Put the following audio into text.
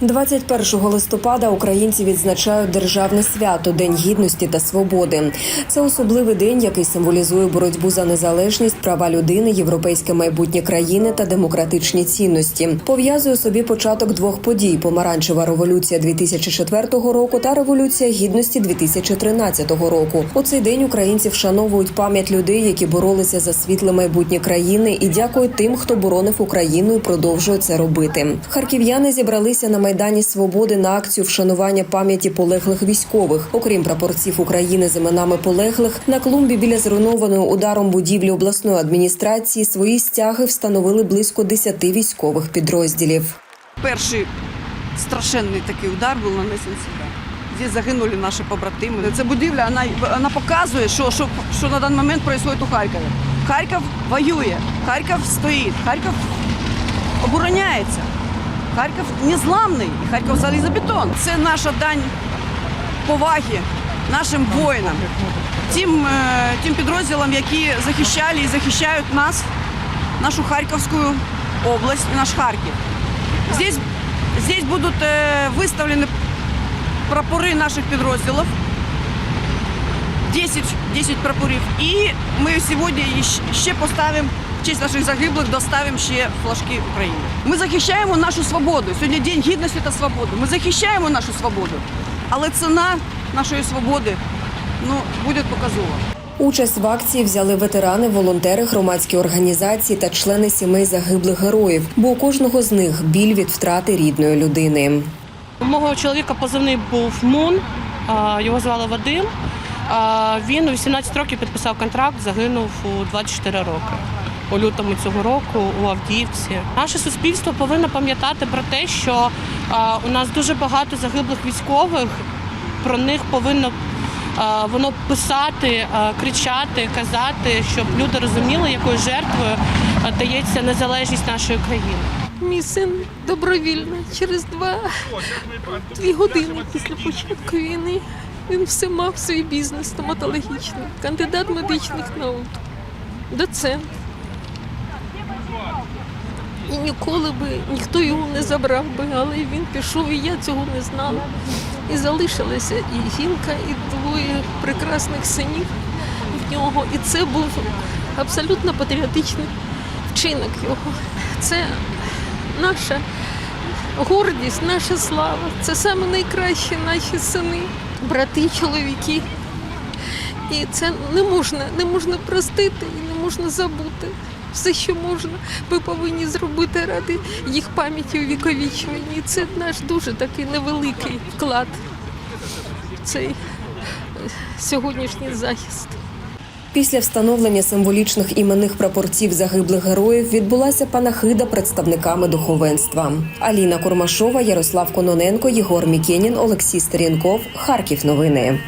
21 листопада українці відзначають державне свято День гідності та свободи. Це особливий день, який символізує боротьбу за незалежність, права людини, європейське майбутнє країни та демократичні цінності. Пов'язує собі початок двох подій: помаранчева революція 2004 року та революція гідності 2013 року. У цей день українці вшановують пам'ять людей, які боролися за світле майбутнє країни, і дякують тим, хто боронив Україну і продовжує це робити. Харків'яни зібралися на майдані Свободи на акцію вшанування пам'яті полеглих військових. Окрім прапорців України з іменами полеглих, на клумбі біля зруйнованої ударом будівлі обласної адміністрації свої стяги встановили близько 10 військових підрозділів. Перший страшенний такий удар був нанесений сюди. Здесь загинули наші побратими. Ця будівля вона, вона показує, що, що, що на даний момент відбувається у Харкові. Харків воює, Харків стоїть, Харків обороняється. Харків незламний, і Харків залізобетон. Це наша дань поваги нашим воїнам, тим, е, тим підрозділам, які захищали і захищають нас, нашу Харківську область, і наш Харків. Здесь, здесь будут э, выставлены прапори наших підрозділів. 10, 10 прапорів. І ми сьогодні ще поставимо в честь наших загиблих, доставимо ще флажки України. Ми захищаємо нашу свободу. Сьогодні День гідності та свободи. Ми захищаємо нашу свободу. Але ціна нашої свободи ну, буде показова. Участь в акції взяли ветерани, волонтери, громадські організації та члени сімей загиблих героїв. Бо у кожного з них біль від втрати рідної людини. У мого чоловіка позивний був Мун, його звали Вадим. Він у 18 років підписав контракт, загинув у 24 роки. У лютому цього року у Авдіївці. Наше суспільство повинно пам'ятати про те, що у нас дуже багато загиблих військових. Про них повинно воно писати, кричати, казати, щоб люди розуміли, якою жертвою дається незалежність нашої країни. Мій син добровільно через два дві години після початку війни він все мав свій бізнес стоматологічний, кандидат медичних наук, доцент. І ніколи би ніхто його не забрав би, але він пішов, і я цього не знала. І залишилася і жінка, і двоє прекрасних синів в нього. І це був абсолютно патріотичний вчинок його. Це наша гордість, наша слава. Це саме найкращі наші сини, брати, чоловіки. І це не можна, не можна простити і не можна забути. Все, що можна, ми повинні зробити ради їх пам'яті увіковічування. І це наш дуже такий невеликий вклад в цей е, сьогоднішній захист. Після встановлення символічних іменних прапорців загиблих героїв відбулася панахида представниками духовенства. Аліна Курмашова, Ярослав Кононенко, Єгор Мікенін, Олексій Стерінков. Харків. Новини.